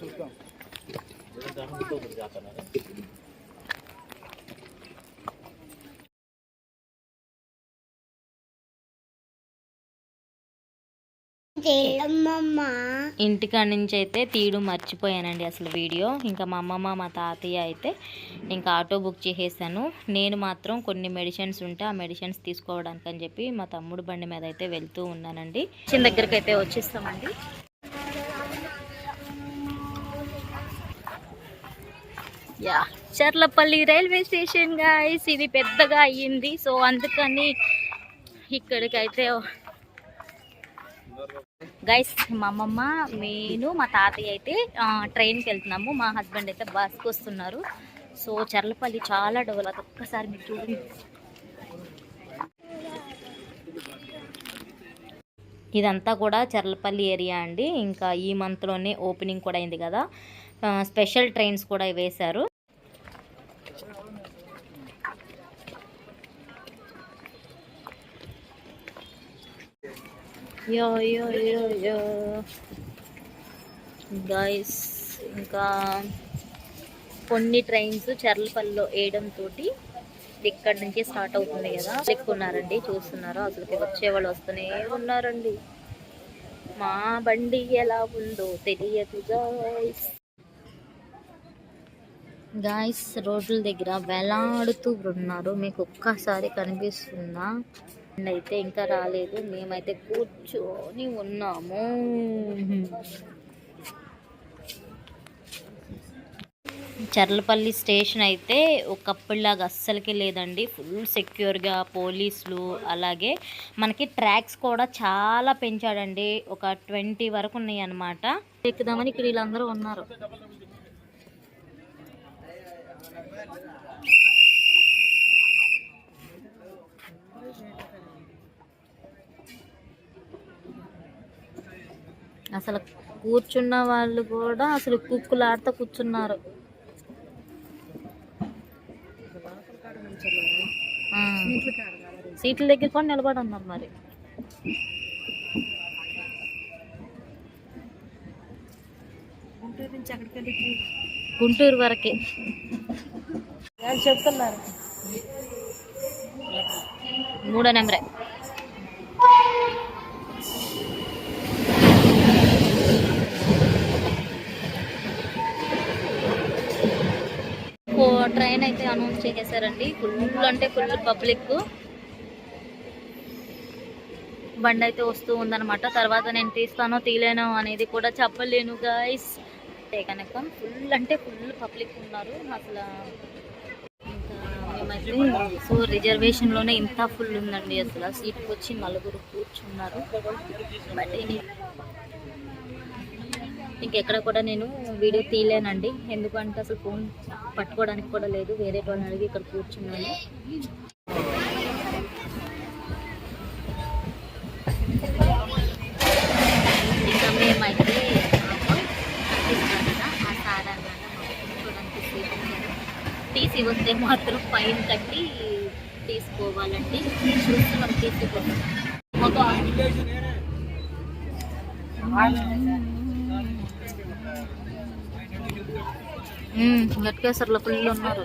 చూస్తాం జాతర ఇంటికాడ నుంచి అయితే తీయడం మర్చిపోయానండి అసలు వీడియో. ఇంకా మా అమ్మమ్మ మా తాతయ్య అయితే ఇంకా ఆటో బుక్ చేసేసాను. నేను మాత్రం కొన్ని మెడిసిన్స్ ఉంటే ఆ మెడిసిన్స్ తీసుకోవడానికి అని చెప్పి మా తమ్ముడు బండి మీద అయితే వెళ్తూ ఉన్నానండి. చిన్న దగ్గరికి అయితే వచ్చేస్తామండి. Yeah Cherlapally railway station guys. ఇది పెద్దగా అయ్యింది. సో అందుకని ఇక్కడికైతే గైస్ మా అమ్మమ్మ నేను మా తాతయ్య అయితే ట్రైన్కి వెళ్తున్నాము. మా హస్బెండ్ అయితే బస్కి వస్తున్నారు. సో చర్లపల్లి చాలా డెవలప్ ఒక్కసారి మీరు చూడండి. ఇదంతా కూడా చర్లపల్లి ఏరియా అండి. ఇంకా ఈ మంత్లోనే ఓపెనింగ్ కూడా అయింది కదా. స్పెషల్ ట్రైన్స్ కూడా వేశారు. యో యో యో యో గైస్ ఇంకా కొన్ని ట్రైన్స్ చర్లపల్లిలో వేయడం తోటి ఇక్కడ నుంచి స్టార్ట్ అవుతుంది కదా. ఎక్కున్నారండి చూస్తున్నారు? అసలుకి వచ్చే వాళ్ళు వస్తూనే ఉన్నారండి. మా బండి ఎలా ఉందో తెలియదు గాయస్ గాయస్ రోడ్ల దగ్గర వేలాడుతూ ఉన్నారు. మీకు ఒక్కసారి కనిపిస్తుందా? అయితే ఇంకా రాలేదు మేమైతే కూర్చొని ఉన్నాము. చర్లపల్లి స్టేషన్ అయితే ఒకప్పటిలాగా అస్సలకి లేదండి. ఫుల్ సెక్యూర్గా పోలీసులు అలాగే మనకి ట్రాక్స్ కూడా చాలా పెంచాడండి. ఒక ట్వంటీ వరకు ఉన్నాయి అన్నమాట ఎక్కుదామని ఇక్కడ వీళ్ళందరూ ఉన్నారు. అసలు కూర్చున్న వాళ్ళు కూడా అసలు కుక్కులాడుతూ కూర్చున్నారు. సీట్ల దగ్గర కూడా నిలబడి ఉన్నారు మరి. గుంటూరు వరకే. చెప్తున్నారు? మూడో నెంబరే. ట్రైన్ అయితే అనౌన్స్ చేసేసారండి. ఫుల్ అంటే ఫుల్ పబ్లిక్ బండి అయితే వస్తూ ఉందన్నమాట. తర్వాత నేను తీస్తానో తీలేనో అనేది కూడా చెప్పలేను గాయస్ కనుక ఫుల్ అంటే ఫుల్ పబ్లిక్ ఉన్నారు. అసలు ఇంకా మేమైతే సో రిజర్వేషన్లోనే ఇంత ఫుల్ ఉందండి. అసలు సీట్కి వచ్చి నలుగురు కూర్చున్నారు. బట్ ఇంకెక్కడ కూడా నేను వీడియో తీయలేనండి. ఎందుకంటే అసలు ఫోన్ పట్టుకోవడానికి కూడా లేదు. వేరే వాళ్ళని అడిగి ఇక్కడ కూర్చున్నాను. ఇంకా మేమైతే కనిపిస్తున్నాం వస్తే మాత్రం ఫైన్ కట్టి తీసుకోవాలండి. చూస్తున్నాం తీసుకోవాలి కోసం గట్కేసర్లో ఫుల్ ఉన్నారు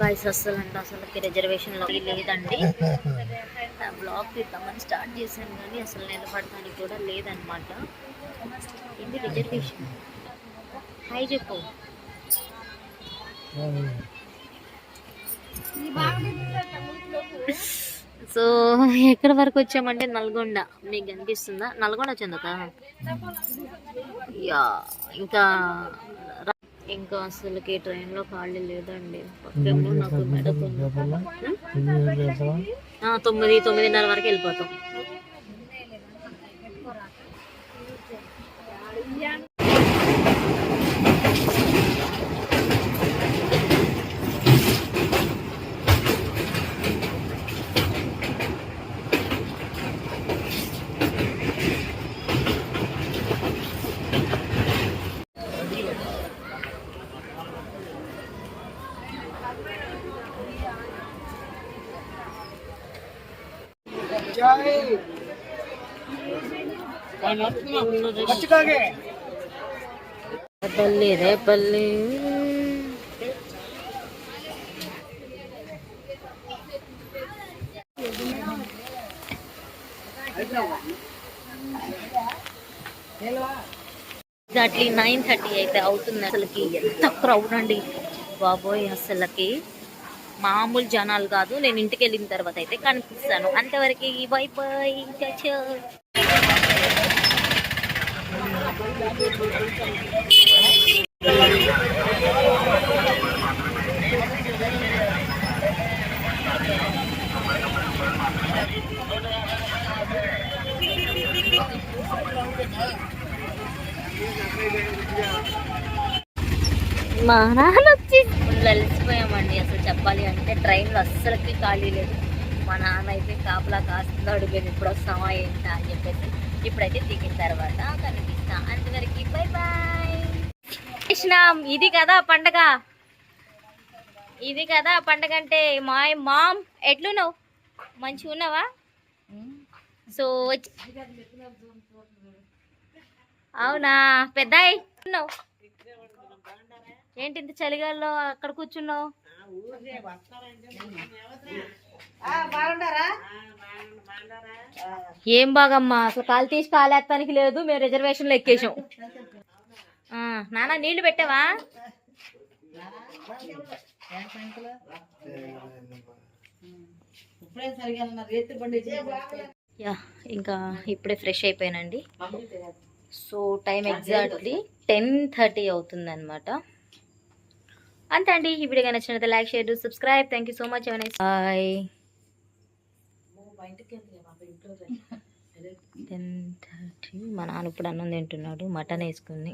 గాయస్ అసలు అంటే అసలుకి రిజర్వేషన్లో లేదండి. బ్లాగ్ తీద్దామని స్టార్ట్ చేశాను కానీ అసలు నిలబడటానికి కూడా లేదనమాట ఇది రిజర్వేషన్ హాయ్ చెప్పు. సో ఎక్కడ వరకు వచ్చామంటే నల్గొండ. మీకు కనిపిస్తుందా నల్గొండ చెందక యా ఇంకా ఇంకా అసలుకి ట్రైన్లో ఖాళీ లేదండి. నాకు మెడకు తొమ్మిది తొమ్మిదిన్నర వరకు వెళ్ళిపోతాం. Repalle Repalle exactly nine thirty అయితే అవుతుంది అసలుకి. ఎంత క్రౌడ్ అండి. బాబోయ్ అసలుకి. మామూలు జనాలు కాదు. నేను ఇంటికి వెళ్ళిన తర్వాత అయితే కనిపిస్తాను. అంతవరకు బై బై. చచో మా నాన్న వచ్చి అలసిపోయామండి. అసలు చెప్పాలి అంటే ట్రైన్లో అస్సలకి ఖాళీ లేదు. మా నాన్న అయితే కాపలా కాస్తున్నాడు. మేము ఇప్పుడు వస్తామా ఏంటా అని చెప్పేసి ఇప్పుడైతే దిగిన తర్వాత కనిపిస్తా అంతవరకు బై బాయ్ కృష్ణం ఇది కదా పండగ? ఇది కదా పండగ అంటే మా మామ్ ఎట్లున్నావు? మంచిగా ఉన్నావా? సో వచ్చి అవునా? పెద్దాయి ఉన్నావు ఏంటి ఇంత చలిగాల్లో అక్కడ కూర్చున్నావు? ఏం బాగమ్మా? అసలు కాలు తీసి కాలేస్తానికి లేదు మేము రిజర్వేషన్లో ఎక్కేసాం. ఆ, నాన్న నీళ్ళు పెట్టావా? యా ఇంకా ఇప్పుడే ఫ్రెష్ అయిపోయానండి. So time exactly ten thirty అవుతుంది అనమాట అంతే అండి ఈ వీడియో నచ్చినట్లయితే like share subscribe thank you so much bye మా నాన్న ఇప్పుడు అన్నం తింటున్నాడు మటన్ వేసుకుని